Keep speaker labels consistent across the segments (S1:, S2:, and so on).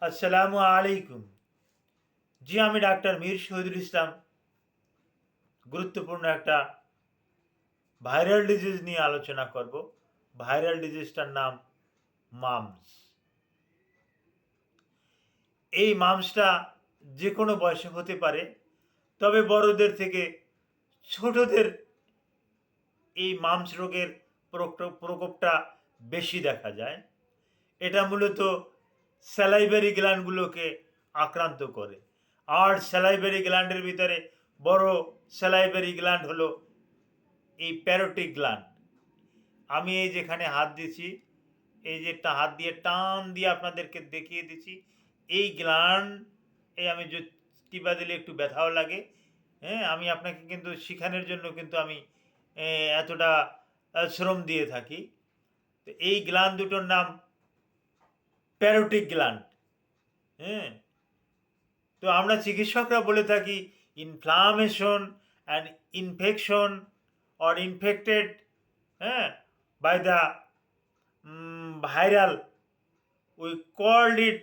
S1: আসসালামু আলাইকুম। জি, আমি ডাক্তার মীর শহীদুল ইসলাম। গুরুত্বপূর্ণ একটা ভাইরাল ডিজিজ নিয়ে আলোচনা করব। ভাইরাল ডিজিজটার নাম মামস। এই মামসটা যে কোনো বয়সে হতে পারে, তবে বড়দের থেকে ছোটদের এই মামস রোগের প্রকোপ- প্রকোপটা বেশি দেখা যায়। এটা মূলত স্যালাইভারি গ্ল্যান্ডগুলোকে আক্রান্ত করে। আর স্যালাইভারি গ্ল্যান্ডের ভিতরে বড় স্যালাইভারি গ্ল্যান্ড হলো এই প্যারোটিক গ্ল্যান্ড। আমি এই যেখানে হাত দিছি এই যে হাত দিয়ে টান দিয়ে আপনাদেরকে দেখিয়ে দিচ্ছি, এই গ্ল্যান্ড, এই আমি টিপা দিলে একটু ব্যথাও লাগে হ্যাঁ আমি আপনাকে কিন্তু শেখানোর জন্য কিন্তু আমি এতটা শ্রম দিয়ে থাকি। তো এই গ্ল্যান্ড দুটোর নাম প্যারোটিক গ্ল্যান্ড। হ্যাঁ? তো আমরা চিকিৎসকরা বলে থাকি inflammation and infection or infected হ্যাঁ? By the viral we called it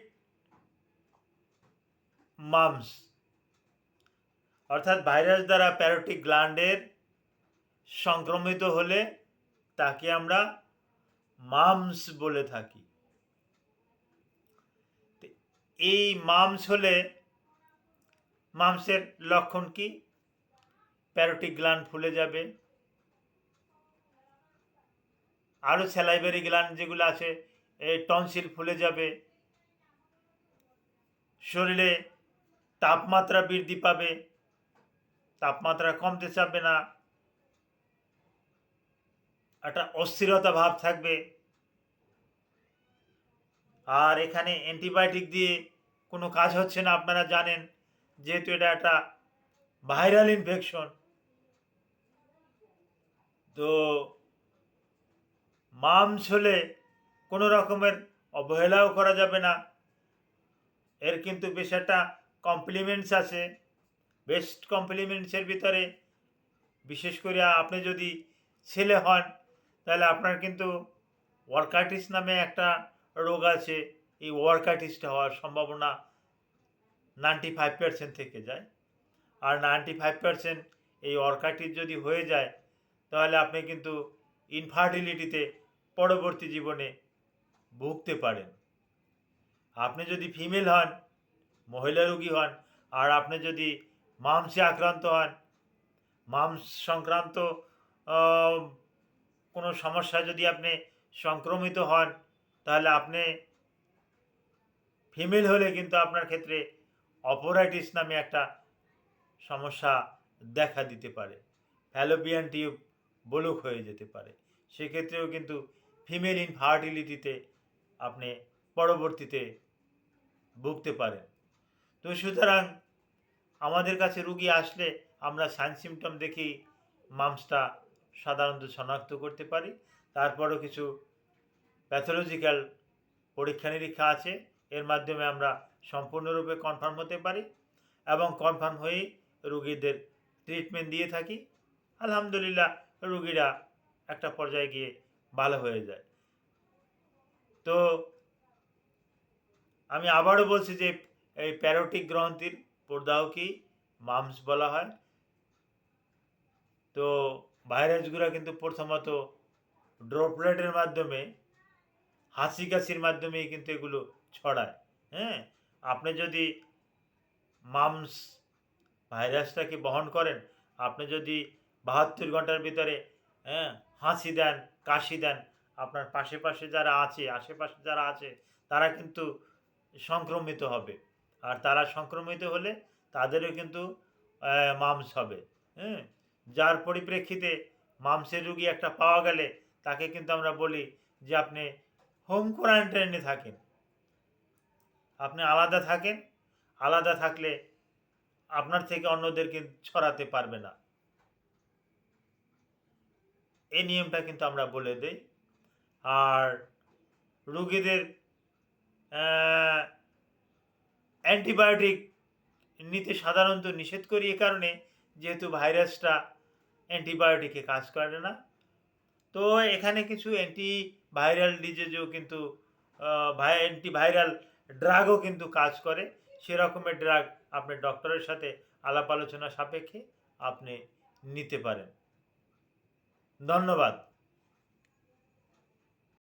S1: mumps অর্থাৎ ভাইরাস দ্বারা প্যারোটিক গ্ল্যান্ডের সংক্রমিত হলে তাকে আমরা মামস বলে থাকি। এই মামস হলে মামসের লক্ষণ কি? প্যারোটিক গ্লান ফুলে যাবে। আরও স্যালাইভারি গ্লান যেগুলো আছে, এই টনসিল ফুলে যাবে। শরীরে তাপমাত্রা বৃদ্ধি পাবে। তাপমাত্রা কমতে চাবে না। একটা অস্থিরতা ভাব থাকবে। আর এখানে অ্যান্টিবায়োটিক দিয়ে কোনো কাজ হচ্ছে না, আপনারা জানেন, যেহেতু এটা একটা ভাইরাল ইনফেকশন। তো মামস হলে কোনো রকমের অবহেলাও করা যাবে না। এর কিন্তু বেশ একটা কমপ্লিমেন্টস আছে। বেস্ট কমপ্লিমেন্টসের ভিতরে বিশেষ করে আপনি যদি ছেলে হন, তাহলে আপনার কিন্তু ওয়ার্কাইটিস নামে একটা রোগ আছে, এই ওয়ার্কাইটিসটা হওয়ার সম্ভাবনা নাইনটি ফাইভ পার্সেন্ট থেকে যায়। আর নাইনটি ফাইভ পার্সেন্ট এই অর্কাইটিস যদি হয়ে যায়, তাহলে আপনি কিন্তু ইনফার্টিলিটিতে পরবর্তী জীবনে ভুগতে পারেন। আপনি যদি ফিমেল হন, মহিলা রোগী হন, আর আপনি যদি মাংসে আক্রান্ত হন, মাংস সংক্রান্ত কোনো সমস্যা যদি আপনি সংক্রমিত হন তাহলে আপনি ফিমেল হলে কিন্তু আপনার ক্ষেত্রে অপরাইটিস নামে একটা সমস্যা দেখা দিতে পারে। ফ্যালোপিয়ান টিউব বলুক হয়ে যেতে পারে। সেক্ষেত্রেও কিন্তু ফিমেল ইনফার্টিলিটিতে আপনি পরবর্তীতে ভুগতে পারেন। তো সুতরাং আমাদের কাছে রুগী আসলে আমরা সাইন সিমটম দেখেই মামসটা সাধারণত শনাক্ত করতে পারি। তারপরও কিছু প্যাথোলজিক্যাল পরীক্ষা নিরীক্ষা আছে। এর মাধ্যমে আমরা সম্পূর্ণরূপে কনফার্ম হতে পারি এবং কনফার্ম হয়েই রুগীদের ট্রিটমেন্ট দিয়ে থাকি। আলহামদুলিল্লাহ, রুগীরা একটা পর্যায়ে গিয়ে ভালো হয়ে যায়। তো আমি আবারও বলছি যে এই প্যারোটিক গ্রন্থির পর্দাওকেই মামস বলা হয়। তো ভাইরাসগুলো কিন্তু প্রথমত ড্রপলেটের মাধ্যমে হাসি কাশির মাধ্যমেই কিন্তু এগুলো ছড়ায় হ্যাঁ? আপনি যদি মামস ভাইরাসটাকে বহন করেন, আপনি যদি বাহাত্তর ঘণ্টার ভিতরে হ্যাঁ হাসি দেন, কাশি দেন, আপনার পাশে পাশে যারা আছে, আশেপাশে যারা আছে, তারা কিন্তু সংক্রমিত হবে। আর তারা সংক্রমিত হলে তাদেরও কিন্তু মামস হবে হ্যাঁ? যার পরিপ্রেক্ষিতে মামসের রুগী একটা পাওয়া গেলে, তাকে কিন্তু আমরা বলি যে আপনি হোম কোয়ারেন্টাইনে থাকেন। আপনি আলাদা থাকেন, আলাদা থাকলে আপনার থেকে অন্যদেরকে ছড়াতে পারবে না। এই নিয়মটা কিন্তু আমরা বলে দেই। আর রুগীদের অ্যান্টিবায়োটিক নিতে সাধারণত নিষেধ করি এ কারণে, যেহেতু ভাইরাসটা অ্যান্টিবায়োটিকে কাজ করে না। তো এখানে কিছু অ্যান্টিভাইরাল ডিজিজও কিন্তু অ্যান্টি ভাইরাল ড্রাগও কিন্তু কাজ করে। সেরকমের ড্রাগ আপনি ডক্টরের সাথে আলাপ আলোচনা সাপেক্ষে আপনি নিতে পারেন। ধন্যবাদ।